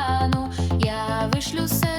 стану, я вышлю себе.